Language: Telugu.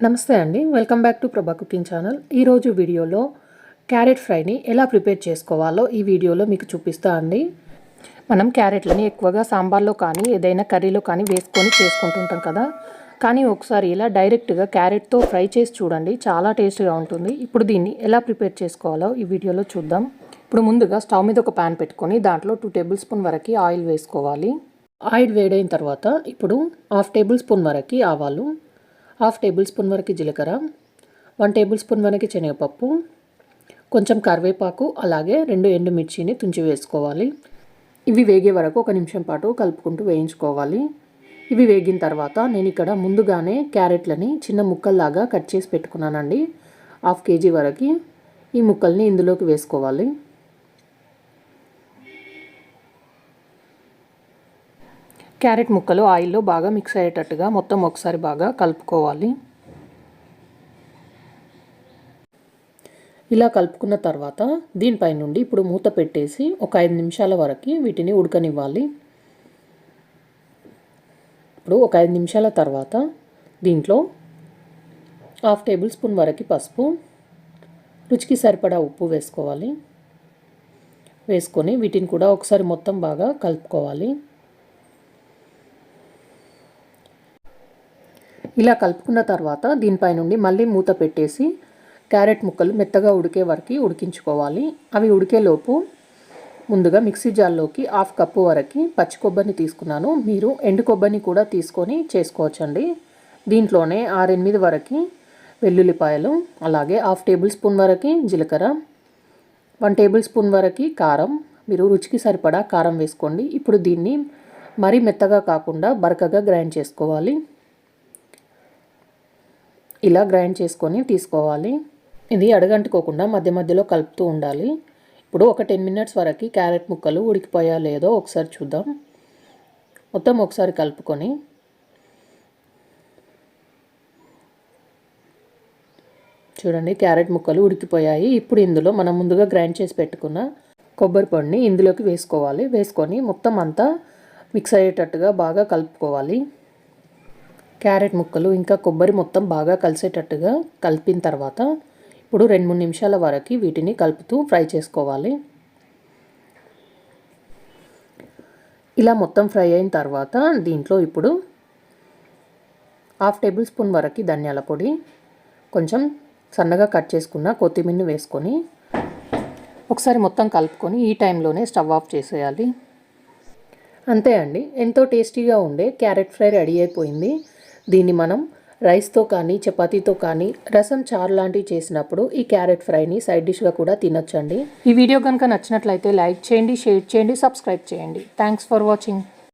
నమస్తే అండి. Welcome back to Prabha cooking channel. ఈరోజు వీడియోలో క్యారెట్ ఫ్రైని ఎలా ప్రిపేర్ చేసుకోవాలో ఈ వీడియోలో మీకు చూపిస్తా అండి. మనం క్యారెట్లని ఎక్కువగా సాంబార్లో కానీ ఏదైనా కర్రీలో కానీ వేసుకొని చేసుకుంటుంటాం కదా. కానీ ఒకసారి ఇలా డైరెక్ట్గా క్యారెట్తో ఫ్రై చేసి చూడండి. చాలా టేస్ట్గా ఉంటుంది. ఇప్పుడు దీన్ని ఎలా ప్రిపేర్ చేసుకోవాలో ఈ వీడియోలో చూద్దాం. ఇప్పుడు ముందుగా స్టవ్ మీద ఒక ప్యాన్ పెట్టుకొని దాంట్లో టూ టేబుల్ స్పూన్ వరకు ఆయిల్ వేసుకోవాలి. ఆయిల్ వేడైన తర్వాత ఇప్పుడు హాఫ్ టేబుల్ స్పూన్ వరకు ఆవాలు హాఫ్ టేబుల్ స్పూన్ వరకు జీలకర్ర వన్ టేబుల్ స్పూన్ వరకు శనగపప్పు కొంచెం కరివేపాకు అలాగే రెండు ఎండుమిర్చిని తుంచి వేసుకోవాలి. ఇవి వేగే వరకు ఒక నిమిషం పాటు కలుపుకుంటూ వేయించుకోవాలి. ఇవి వేగిన తర్వాత నేను ఇక్కడ ముందుగానే క్యారెట్లని చిన్న ముక్కల్లాగా కట్ చేసి పెట్టుకున్నానండి. హాఫ్ కేజీ వరకు ఈ ముక్కల్ని ఇందులోకి వేసుకోవాలి. క్యారెట్ ముక్కలు ఆయిల్లో బాగా మిక్స్ అయ్యేటట్టుగా మొత్తం ఒకసారి బాగా కలుపుకోవాలి. ఇలా కలుపుకున్న తర్వాత దీనిపై నుండి ఇప్పుడు మూత పెట్టేసి ఒక ఐదు నిమిషాల వరకు వీటిని ఉడకనివ్వాలి. ఇప్పుడు ఒక ఐదు నిమిషాల తర్వాత దీంట్లో హాఫ్ టేబుల్ స్పూన్ వరకు పసుపు రుచికి సరిపడా ఉప్పు వేసుకోవాలి. వేసుకొని వీటిని కూడా ఒకసారి మొత్తం బాగా కలుపుకోవాలి. ఇలా కలుపుకున్న తర్వాత దీనిపై నుండి మళ్ళీ మూత పెట్టేసి క్యారెట్ ముక్కలు మెత్తగా ఉడికే వరకు ఉడికించుకోవాలి. అవి ఉడికేలోపు ముందుగా మిక్సీ జార్లోకి హాఫ్ కప్పు వరకు పచ్చి కొబ్బరిని తీసుకున్నాను. మీరు ఎండు కొబ్బరిని కూడా తీసుకొని చేసుకోవచ్చండి. దీంట్లోనే ఆరెనిమిది వరకు వెల్లుల్లిపాయలు అలాగే హాఫ్ టేబుల్ స్పూన్ వరకు జీలకర్ర వన్ టేబుల్ స్పూన్ వరకు కారం. మీరు రుచికి సరిపడా కారం వేసుకోండి. ఇప్పుడు దీన్ని మరీ మెత్తగా కాకుండా బరకగా గ్రైండ్ చేసుకోవాలి. ఇలా గ్రైండ్ చేసుకొని తీసుకోవాలి. ఇది అడగంటుకోకుండా మధ్య మధ్యలో కలుపుతూ ఉండాలి. ఇప్పుడు ఒక టెన్ మినిట్స్ వరకు క్యారెట్ ముక్కలు ఉడికిపోయా లేదో ఒకసారి చూద్దాం. మొత్తం ఒకసారి కలుపుకొని చూడండి క్యారెట్ ముక్కలు ఉడికిపోయాయి. ఇప్పుడు ఇందులో మనం ముందుగా గ్రైండ్ చేసి పెట్టుకున్న కొబ్బరి పొడిని ఇందులోకి వేసుకోవాలి. వేసుకొని మొత్తం అంతా మిక్స్ అయ్యేటట్టుగా బాగా కలుపుకోవాలి. క్యారెట్ ముక్కలు ఇంకా కొబ్బరి మొత్తం బాగా కలిసేటట్టుగా కలిపిన తర్వాత ఇప్పుడు రెండు మూడు నిమిషాల వరకు వీటిని కలుపుతూ ఫ్రై చేసుకోవాలి. ఇలా మొత్తం ఫ్రై అయిన తర్వాత దీంట్లో ఇప్పుడు హాఫ్ టేబుల్ స్పూన్ వరకు ధనియాల పొడి కొంచెం సన్నగా కట్ చేసుకున్న కొత్తిమీరని వేసుకొని ఒకసారి మొత్తం కలుపుకొని ఈ టైంలోనే స్టవ్ ఆఫ్ చేసేయాలి. అంతే అండి. ఎంతో టేస్టీగా ఉండే క్యారెట్ ఫ్రై రెడీ అయిపోయింది. దీన్ని మనం రైస్తో కానీ చపాతీతో కానీ రసం చారు లాంటివి చేసినప్పుడు ఈ క్యారెట్ ఫ్రైని సైడ్ డిష్గా కూడా తినొచ్చండి. ఈ వీడియో కనుక నచ్చినట్లయితే లైక్ చేయండి షేర్ చేయండి సబ్స్క్రైబ్ చేయండి. Thanks for watching.